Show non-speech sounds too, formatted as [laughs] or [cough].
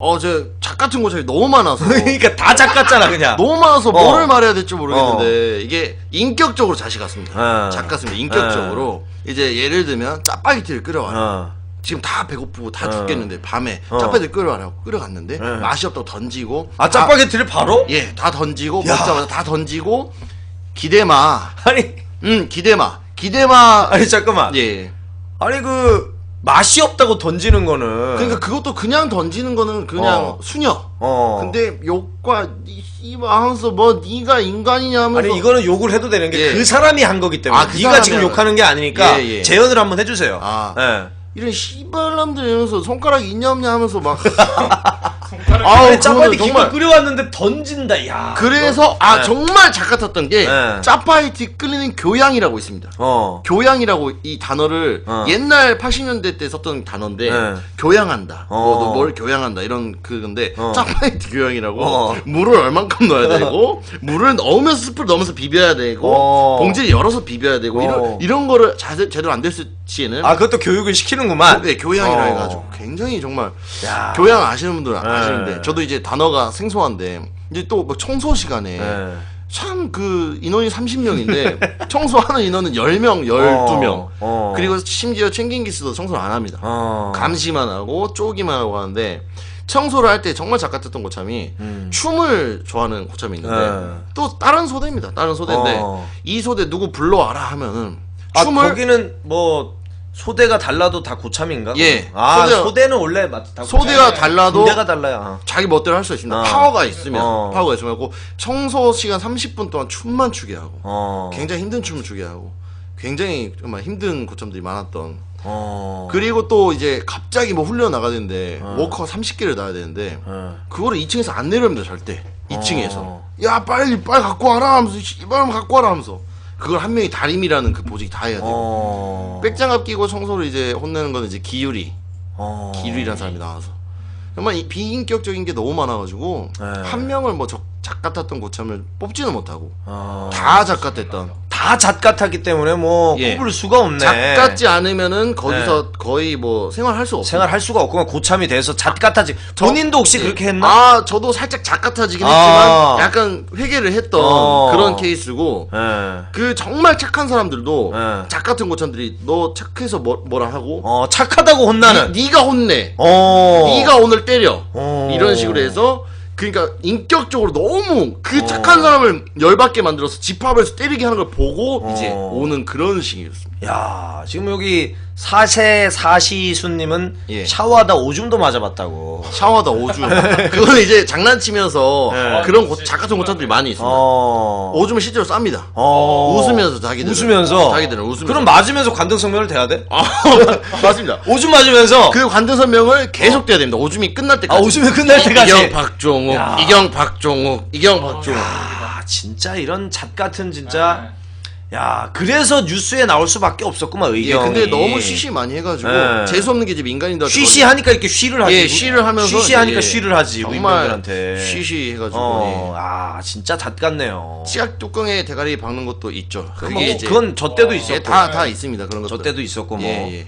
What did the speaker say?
어저작 같은 고참이 너무 많아서 [laughs] 그러니까 다 작같잖아 그냥. 너무 많아서 어. 뭐를 말해야 될지 모르겠는데 이게 인격적으로 자식 같습니다. 어. 작 같습니다. 인격적으로 이제 예를 들면 짜파게티를 끓여와요. 어. 지금 다 배고프고 다 어. 죽겠는데 밤에 어. 짜파게티 끓여와라고 끓여갔는데 네. 맛이 없다고 던지고 아 짜파게티를 바로? 다, 예, 다 던지고 야. 먹자마자 다 던지고 기대마 아니 음 기대마 기대마 아니 잠깐만. 예 아니 그 맛이 없다고 던지는 거는. 그러니까 그것도 그냥 던지는 거는 그냥 어. 수녀 어. 근데 욕과 이 씨발 하면서 뭐 네가 인간이냐 하면서 아니 이거는 욕을 해도 되는 게 예. 그 사람이 한 거기 때문에 아, 그 네가 사람이 지금 한 욕하는 게 아니니까 예, 예. 재연을 한번 해주세요. 아. 예. 이런 씨발남들 이러면서 손가락 있냐 없냐 하면서 막 [laughs] 아우 그거는 짜파게티 정말- 끓여왔는데 던진다. 야. 그래서 아 네. 정말 작 같았던 게 네. 짜파게티 끓이는 교양이라고 있습니다. 어. 교양이라고 이 단어를 어. 옛날 80년대 때 썼던 단어인데 네. 교양한다. 어. 뭐, 너뭘 교양한다 이런 그건데 어. 짜파게티 교양이라고 어. 물을 얼만큼 넣어야 되고 [laughs] 물을 넣으면서 스프를 넣으면서 비벼야 되고 어. 봉지를 열어서 비벼야 되고 어. 이런 이런 거를 자세, 제대로 안 됐을 시에는 아 그것도 교육을 시키는구만. 네, 교양이라 어. 해가지고 굉장히 정말 야. 교양 아시는 분들은 네. 아시는데 저도 이제 단어가 생소한데 이제 또 뭐 청소 시간에 예. 참그 인원이 30명인데 [laughs] 청소하는 인원은 10명, 12명. 어. 그리고 심지어 챙긴 기스도 청소를 안 합니다. 어. 감시만 하고 쪼기만 하고 하는데 청소를 할 때 정말 작같았던 고참이 음. 춤을 좋아하는 고참이 있는데 네. 또 다른 소대입니다. 다른 소대인데 어. 이 소대 누구 불러와라 하면은 아 춤을 거기는 뭐 소대가 달라도 다 고참인가? 예. 아 소대가- 소대는 원래 맞- 다 소대가 고참이야. 달라도 군대가 달라요. 자기 멋대로 할 수 있습니다. 어. 파워가 있으면 어. 파워가 있으면 하고 청소 시간 30분 동안 춤만 추게 하고 어. 굉장히 힘든 춤을 추게 하고 굉장히 정말 힘든 고참들이 많았던 어. 그리고 또 이제 갑자기 뭐 훈련 나가야 되는데 어. 워커가 30개를 놔야 되는데 어. 그거를 2층에서 안 내려옵니다 절대 2층에서 어. 야 빨리 빨리 갖고 와라 하면서 씨발 갖고 와라 하면서 그걸 한 명이 다림이라는 그 보직이 다 해야 돼요 어. 백장갑 끼고 청소를 이제 혼내는 거는 이제 기율이 어. 기율이라는 사람이 나와서 정말 이 비인격적인 게 너무 많아가지고 네. 한 명을 뭐 적, 작 같았던 고참을 뽑지는 못하고 어. 다 작같았던 다 잣같았기 때문에 뭐 예. 꼽을 수가 없네. 작같지 않으면은 거기서 거의 뭐 생활할 수 없어요. 생활할 수가 없구만 고참이 돼서 잣같아지. 본인도 혹시 예. 그렇게 했나? 아, 저도 살짝 작같아지긴 아. 했지만 약간 회개를 했던 어. 그런 케이스고 예. 그 정말 착한 사람들도 예. 작 같은 고참들이 너 착해서 뭐, 뭐라 하고 어 착하다고 혼나는. 니, 가 혼내. 어. 네가 오늘 때려. 어. 이런 식으로 해서 그러니까 인격적으로 너무 그 어. 착한 사람을 열받게 만들어서 집합에서 때리게 하는 걸 보고 어. 이제 오는 그런 식이었습니다. 야 지금 여기 사세 사시수님은 예. 샤워하다 오줌도 맞아봤다고. 샤워하다 오줌. [laughs] 그거는 이제 장난치면서 네. 그런 고, 작같은 고참들이 많이 있습니다. 어. 오줌을 실제로 쌉니다. 어. 웃으면서 자기들은. 웃으면서. 자기들은 웃으면서. 그럼 맞으면서 관등성명을 돼야 돼? 아, [laughs] 맞습니다. 오줌 맞으면서. 그 관대설명을 계속 돼야 됩니다. 오줌이 끝날 때까지. 아 오줌이 끝날 때까지. 이경 박종 욱, 야. 이경 박종욱, 이경 박종욱. 아 진짜 이런 잣 같은 진짜. 야 그래서 뉴스에 나올 수밖에 없었구만 예, 의경이. 근데 너무 쉬쉬 많이 해가지고 네. 재수 없는 게 이제 민간인들 쉬쉬 하니까 이렇게 쉬를 하지. 예, 쉬를 하면서 쉬쉬 하니까 예, 쉬를 하지. 정말 우리들한테. 쉬쉬 해가지고 어, 아 진짜 잣 같네요. 예. 치약 뚜껑에 대가리 박는 것도 있죠. 그건 그게 뭐, 이제 그건 저 때도 있었고. 예, 다, 다 있습니다. 그런 것도. 저 때도 있었고 뭐. 예, 예.